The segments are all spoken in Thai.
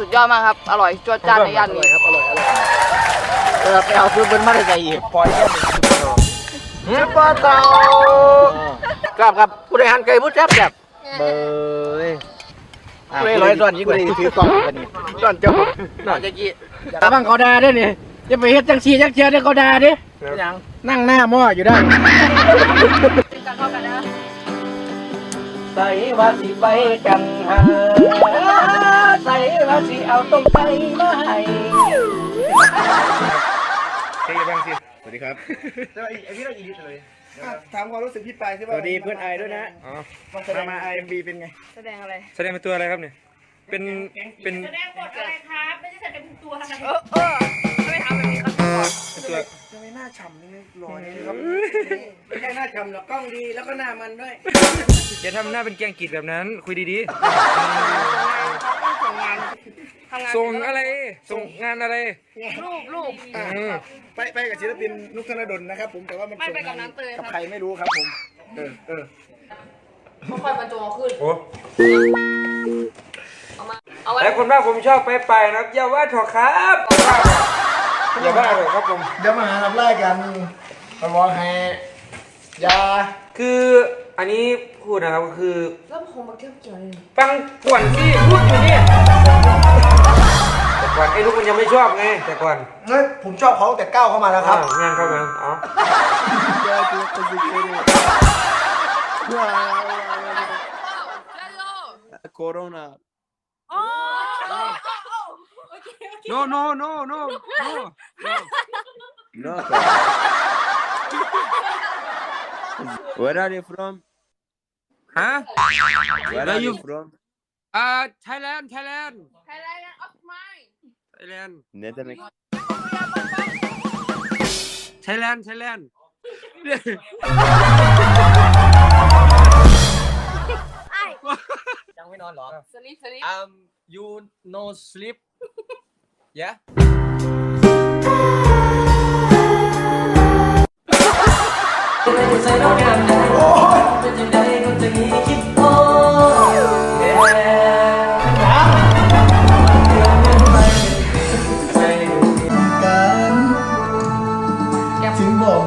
สุดยอดมากครับ อร่อยจวดจ้านในย่านนี้ครับ อร่อย อร่อยเออไปเอาซื้อเบิ้ลมาได้ใจอีกปล่อยแค่หนึ่งซุปเปอร์เตาครับครับผู้ใดหันไก่ผู้แซ่บแซ่บเบยผู้ใดร้อยส่วนยิ่งกว่านี้ถือกล่องกันนี่ส่วนเจ้าน่าจะกี้ตาบังเขาด่าด้วยนี่จะไปเฮ็ดจังซี่จังเชียร์ได้เขาด่าดิยังนั่งหน้าหม้ออยู่ได้กันเข้ากันนะใส่ว่าสิไปจังหาใส่ว่าสิเอาต้มไก่มาให้เฮ้ยบ้างสิสวัสดีครับสวัสดีไอพี่เราอีดิทเลยถามความรู้สึกพี่ปายที่ว่าสวัสดีเพื่อนไอด้วยนะอ๋อมามาไอเอ็มบีเป็นไง แสดงอะไร แสดงเป็นตัวอะไรครับเนี่ย เป็น เป็น แสดงบทอะไรครับ ไม่ใช่แสดงเป็นตัวอะไรเออเออไม่ทำแบบนี้ครับก่อนเป็นตัวทำไมหน้าฉ่ำนี่รอยนี่ครับไม่ใช่หน้าฉ่ำหรอกกล้องดีแล้วก็หน้ามันด้วยอย่าทำหน้าเป็นแกงกีดแบบนั้น คุยดีส่งงาน ทำงานๆส่งอะไร ส่งงานอะไร รูปรูป อ่าอืม ไปไปกับศิลปินนุกธนดลนะครับผมแต่ว่ามันไม่ส่งไปกับน้ำเตยครับ กับใครไม่รู้ครับผม เออเออค่อยๆบรรจงเอาขึ้น โอ้เอามา เอาไว้หลายคนว่าผมชอบไปไปนะครับอย่าว่าเถอะครับอย่าว่าเถอะครับผม เดี๋ยวมาหาทำไรกันมาบอกให้ยาคืออันนี้พูดนะครับก็คือ แล้วผมมาเกี่ยวเกี่ยวเลย ฟังก่อนที่พูดอยู่นี่ ยังไม่ชอบไงแต่ก่อนเฮ้ยผมชอบเขาแต่ก้าวเข้ามาแล้วครับอ่างานเข้ามาอ๋อ Corona. โอ้ no no no no no No. Where are you from? ฮะ Where Where are you you- from? อ่า Thailand Thailand ไทย แลนด์ออฟไม Thailand Ne demek? Thailand Thailand ยังไม่นอนหรอ สลิปสลิป um you no sleep yeah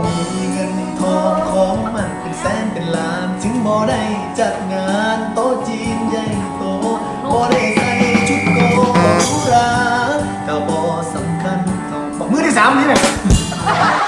มีเงินทองของมันเป็นแสนเป็นล้าน ถึงบ่ได้จัดงานโต๊ะจีนใหญ่โตบ่ได้ใส่ชุดโกราแต่บ่สำคัญเท่ามือที่สามนี่แหลย